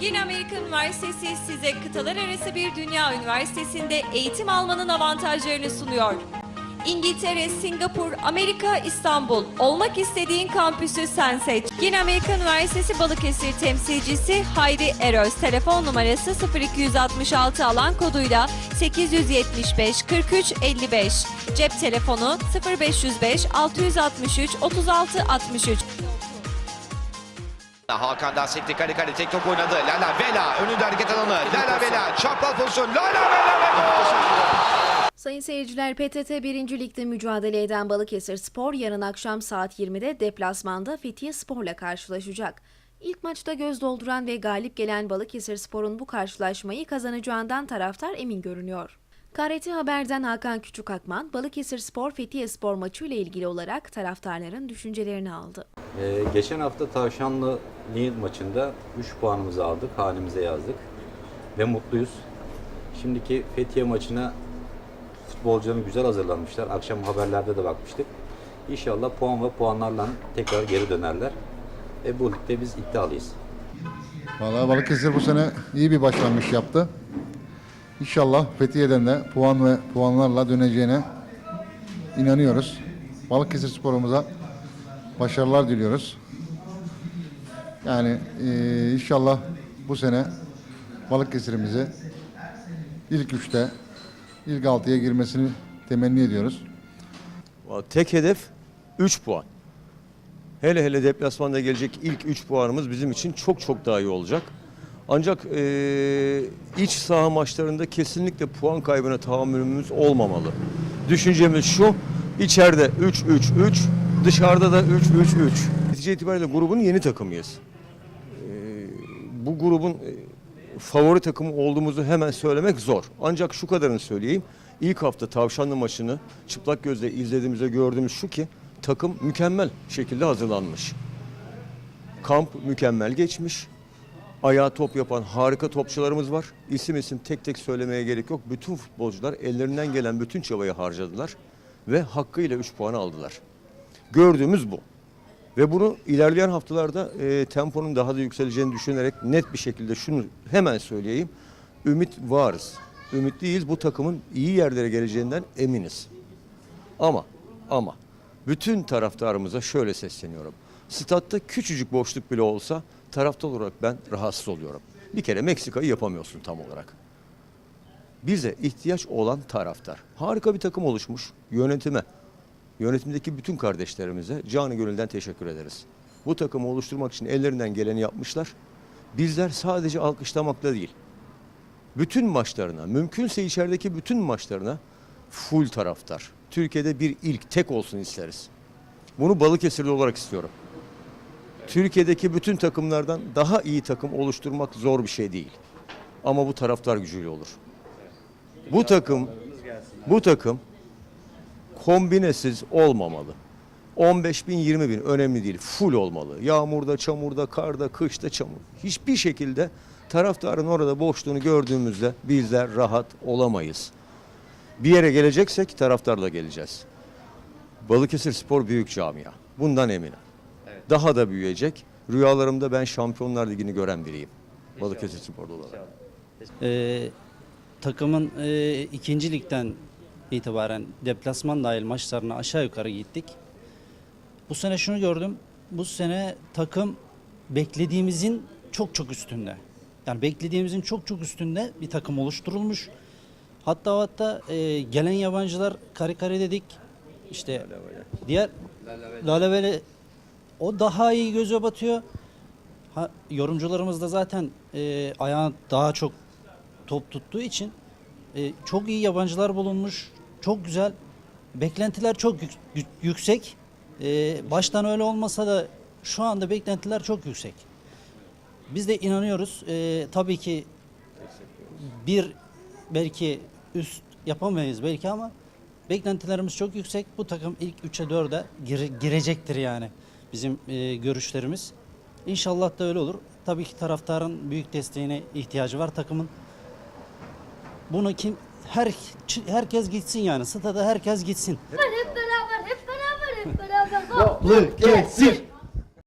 Yine Amerikan Üniversitesi size kıtalar arası bir dünya üniversitesinde eğitim almanın avantajlarını sunuyor. İngiltere, Singapur, Amerika, İstanbul. Olmak istediğin kampüsü sen seç. Yine Amerikan Üniversitesi Balıkesir temsilcisi Hayri Eröz. Telefon numarası 0266 alan koduyla 875 43 55. Cep telefonu 0505 663 36 63. Hakan'dan sekti kale kale tek top oynadı. Lala Vela önünde hareket alanı. Lala Vela çapraz pozisyon. Lala Vela ve! Sayın seyirciler PTT 1. Lig'de mücadele eden Balıkesir Spor yarın akşam saat 20'de deplasmanda Fethiye Spor'la karşılaşacak. İlk maçta göz dolduran ve galip gelen Balıkesir Spor'un bu karşılaşmayı kazanacağından taraftar emin görünüyor. KRT Haber'den Hakan Küçükakman, Balıkesir Spor Fethiye Spor maçı ile ilgili olarak taraftarların düşüncelerini aldı. Ee, geçen hafta Tavşanlı Nil maçında 3 puanımızı aldık, halimize yazdık ve mutluyuz. Şimdiki Fethiye maçına futbolcuların güzel hazırlanmışlar. Akşam haberlerde de bakmıştık. İnşallah puan ve puanlarla tekrar geri dönerler. Ve bu ligde biz iddialıyız. Vallahi Balıkesir bu sene iyi bir başlangıç yaptı. İnşallah Fethiye'den de puan ve puanlarla döneceğine inanıyoruz. Balıkesir sporumuza başarılar diliyoruz. Yani eee, inşallah bu sene Balıkesir'imizi ilk üçte, ilk altıya girmesini temenni ediyoruz. Tek hedef 3 puan. Hele hele deplasmanda gelecek ilk 3 puanımız bizim için çok çok daha iyi olacak. Ancak eee, iç saha maçlarında kesinlikle puan kaybına tahammülümüz olmamalı. Düşüncemiz şu, içeride 3-3-3, dışarıda da 3-3-3. Netice itibariyle grubun yeni takımıyız. Eee, bu grubun favori takımı olduğumuzu hemen söylemek zor. Ancak şu kadarını söyleyeyim. İlk hafta Tavşanlı maçını çıplak gözle izlediğimizde gördüğümüz şu ki takım mükemmel şekilde hazırlanmış. Kamp mükemmel geçmiş. Ayağa top yapan harika topçularımız var. İsim isim tek tek söylemeye gerek yok. Bütün futbolcular ellerinden gelen bütün çabayı harcadılar ve hakkıyla 3 puan aldılar. Gördüğümüz bu. Ve bunu ilerleyen haftalarda e, temponun daha da yükseleceğini düşünerek net bir şekilde şunu hemen söyleyeyim. Ümit varız. Ümitliyiz. Bu takımın iyi yerlere geleceğinden eminiz. Ama ama bütün taraftarımıza şöyle sesleniyorum. Statta küçücük boşluk bile olsa taraftar olarak ben rahatsız oluyorum. Bir kere Meksika'yı yapamıyorsun tam olarak. Bize ihtiyaç olan taraftar. Harika bir takım oluşmuş yönetime. Yönetimdeki bütün kardeşlerimize canı gönülden teşekkür ederiz. Bu takımı oluşturmak için ellerinden geleni yapmışlar. Bizler sadece alkışlamakla değil, bütün maçlarına, mümkünse içerideki bütün maçlarına full taraftar. Türkiye'de bir ilk tek olsun isteriz. Bunu Balıkesirli olarak istiyorum. Türkiye'deki bütün takımlardan daha iyi takım oluşturmak zor bir şey değil. Ama bu taraftar gücüyle olur. Bu takım bu takım kombinesiz olmamalı. 15 bin 20 bin önemli değil. Full olmalı. Yağmurda, çamurda, karda, kışta, çamur. Hiçbir şekilde taraftarın orada boşluğunu gördüğümüzde bizler rahat olamayız. Bir yere geleceksek taraftarla geleceğiz. Balıkesir Spor büyük camia. Bundan eminim. Daha da büyüyecek. Rüyalarımda ben Şampiyonlar Ligi'ni gören biriyim. Balıkesir Spor'da olarak. Ee, takımın e, ikinci ligden itibaren deplasman dahil maçlarına aşağı yukarı gittik. Bu sene şunu gördüm. Bu sene takım beklediğimizin çok çok üstünde. Yani beklediğimizin çok çok üstünde bir takım oluşturulmuş. Hatta hatta e, gelen yabancılar kare kare dedik. İşte diğer Lalevele o daha iyi göze batıyor. Ha, yorumcularımız da zaten e, ayağı daha çok top tuttuğu için e, çok iyi yabancılar bulunmuş. Çok güzel. Beklentiler çok yük- yük- yüksek. E, baştan öyle olmasa da şu anda beklentiler çok yüksek. Biz de inanıyoruz. E, tabii ki bir belki üst yapamayız belki ama beklentilerimiz çok yüksek. Bu takım ilk 3'e 4'e gire- girecektir yani bizim e, görüşlerimiz. İnşallah da öyle olur. Tabii ki taraftarın büyük desteğine ihtiyacı var takımın. Bunu kim her herkes gitsin yani. Stada herkes gitsin. Hep beraber, hep beraber, hep beraber. Bak. Balıkesir,